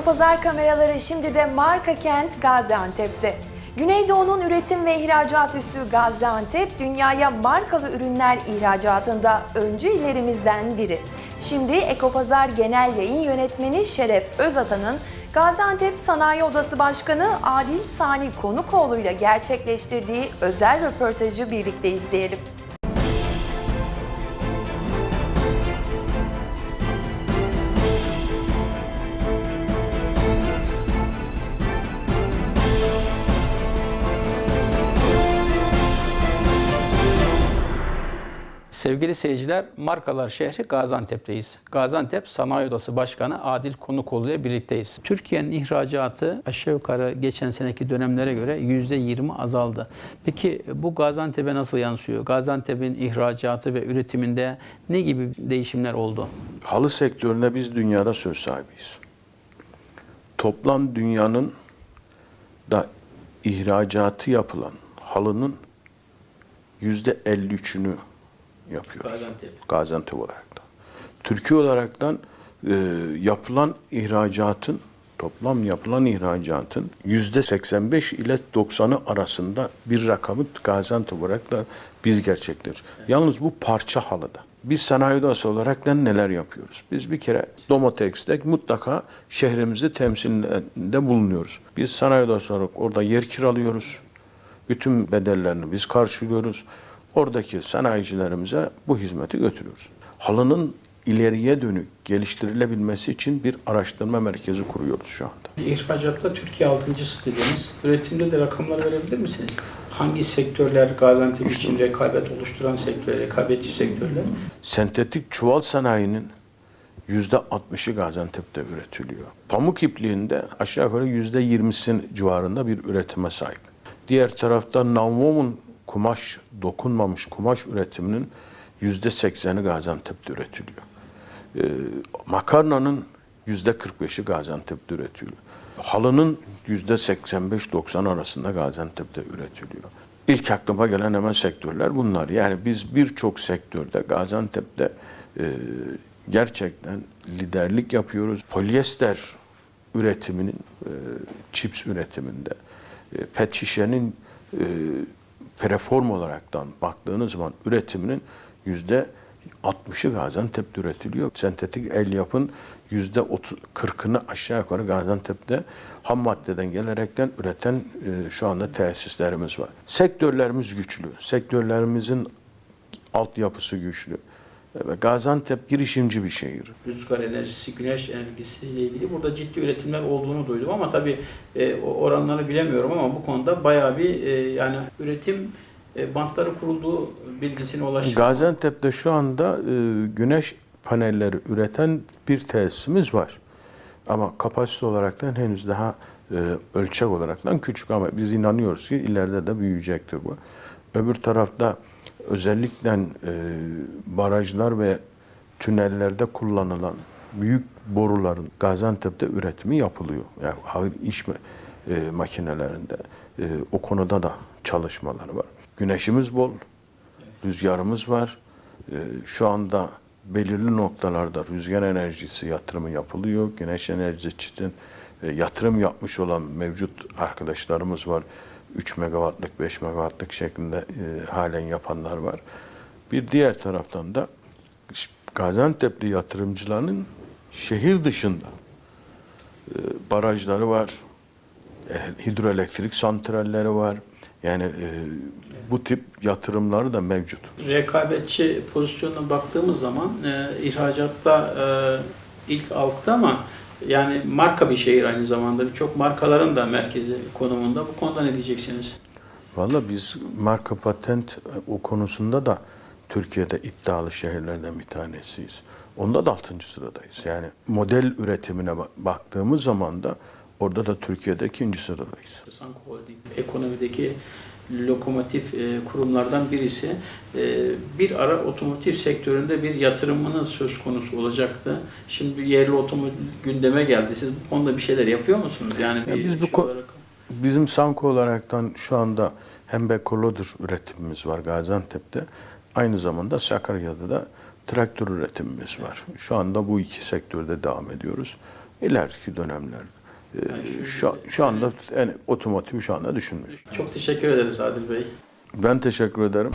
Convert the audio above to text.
Ekopazar kameraları şimdi de marka kent Gaziantep'te. Güneydoğu'nun üretim ve ihracat üssü Gaziantep, dünyaya markalı ürünler ihracatında öncü illerimizden biri. Şimdi Ekopazar Genel Yayın Yönetmeni Şeref Özatan'ın Gaziantep Sanayi Odası Başkanı Adil Sani Konukoğlu ile gerçekleştirdiği özel röportajı birlikte izleyelim. Sevgili seyirciler, markalar şehri Gaziantep'teyiz. Gaziantep Sanayi Odası Başkanı Adil Konukoğlu ile birlikteyiz. Türkiye'nin ihracatı aşağı yukarı geçen seneki dönemlere göre %20 azaldı. Peki bu Gaziantep'e nasıl yansıyor? Gaziantep'in ihracatı ve üretiminde ne gibi değişimler oldu? Halı sektöründe biz dünyada söz sahibiyiz. Toplam dünyanın da ihracatı yapılan halının yüzde 53'ünü yapıyoruz. Gaziantep. Gaziantep olarak da. Türkiye olaraktan e, yapılan ihracatın toplam yapılan ihracatın yüzde 85 ile 90'ı arasında bir rakamı Gaziantep olarak da biz gerçekleştiriyoruz. Yalnız bu parça halıda. Biz sanayi odası olarak da neler yapıyoruz? Biz bir kere Domotex'te mutlaka şehrimizi temsilinde bulunuyoruz. Biz sanayi odası olarak orada yer kiralıyoruz. Bütün bedellerini biz karşılıyoruz. Oradaki sanayicilerimize bu hizmeti götürüyoruz. Halının ileriye dönük geliştirilebilmesi için bir araştırma merkezi kuruyoruz şu anda. İhracatta Türkiye 6. dediniz. Üretimde de rakamlar verebilir misiniz? Hangi sektörler Gaziantep için rekabet oluşturan sektörler, rekabetçi sektörler? Sentetik çuval sanayinin yüzde 60'ı Gaziantep'te üretiliyor. Pamuk ipliğinde aşağı yukarı yüzde 20'sin civarında bir üretime sahip. Diğer tarafta navmum'un kumaş, dokunmamış kumaş üretiminin yüzde 80'i Gaziantep'te üretiliyor. Ee, makarnanın yüzde 45'i Gaziantep'te üretiliyor. Halının yüzde 85-90 arasında Gaziantep'te üretiliyor. İlk aklıma gelen hemen sektörler bunlar. Yani biz birçok sektörde Gaziantep'te e, gerçekten liderlik yapıyoruz. Polyester üretiminin, e, çips üretiminde, e, pet şişenin e, preform olaraktan baktığınız zaman üretiminin yüzde 60'ı Gaziantep'te üretiliyor. Sentetik elyafın yüzde 40'ını aşağı yukarı Gaziantep'te ham maddeden gelerekten üreten e, şu anda tesislerimiz var. Sektörlerimiz güçlü. Sektörlerimizin altyapısı güçlü. Ve Gaziantep girişimci bir şehir. rüzgar enerjisi, güneş enerjisi ile ilgili burada ciddi üretimler olduğunu duydum ama tabii e, oranları bilemiyorum ama bu konuda bayağı bir e, yani üretim e, bantları kurulduğu bilgisine ulaştım. Gaziantep'te şu anda e, güneş panelleri üreten bir tesisimiz var. Ama kapasite olaraktan henüz daha e, ölçek olaraktan küçük ama biz inanıyoruz ki ileride de büyüyecektir bu. Öbür tarafta özellikle e, barajlar ve tünellerde kullanılan büyük boruların Gaziantep'te üretimi yapılıyor. Yani ağır iş e, makinelerinde e, o konuda da çalışmalar var. Güneşimiz bol, rüzgarımız var. E, şu anda belirli noktalarda rüzgar enerjisi yatırımı yapılıyor. Güneş enerjisi için e, yatırım yapmış olan mevcut arkadaşlarımız var. 3 megawattlık, 5 megawattlık şeklinde e, halen yapanlar var. Bir diğer taraftan da Gaziantep'li yatırımcıların şehir dışında e, barajları var, e, hidroelektrik santralleri var. Yani e, bu tip yatırımları da mevcut. Rekabetçi pozisyonuna baktığımız zaman e, ihracatta e, ilk altta ama yani marka bir şehir aynı zamanda birçok markaların da merkezi konumunda. Bu konuda ne diyeceksiniz? Valla biz marka patent e, o konusunda da Türkiye'de iddialı şehirlerden bir tanesiyiz. Onda da 6. sıradayız. Yani model üretimine ba- baktığımız zaman da orada da Türkiye'de ikinci sıradayız. Sanko Holding ekonomideki lokomotif e, kurumlardan birisi. E, bir ara otomotiv sektöründe bir yatırımınız söz konusu olacaktı. Şimdi yerli otomobil gündeme geldi. Siz bu konuda bir şeyler yapıyor musunuz? Yani Ya biz bu şey olarak- Bizim Sanko olaraktan şu anda hem Bekolodur üretimimiz var Gaziantep'te. Aynı zamanda Sakarya'da da traktör üretimimiz var. Şu anda bu iki sektörde devam ediyoruz. ileriki dönemlerde. Ee, şu, şu anda yani otomotiv şu anda düşünmüyoruz. Çok teşekkür ederiz Adil Bey. Ben teşekkür ederim.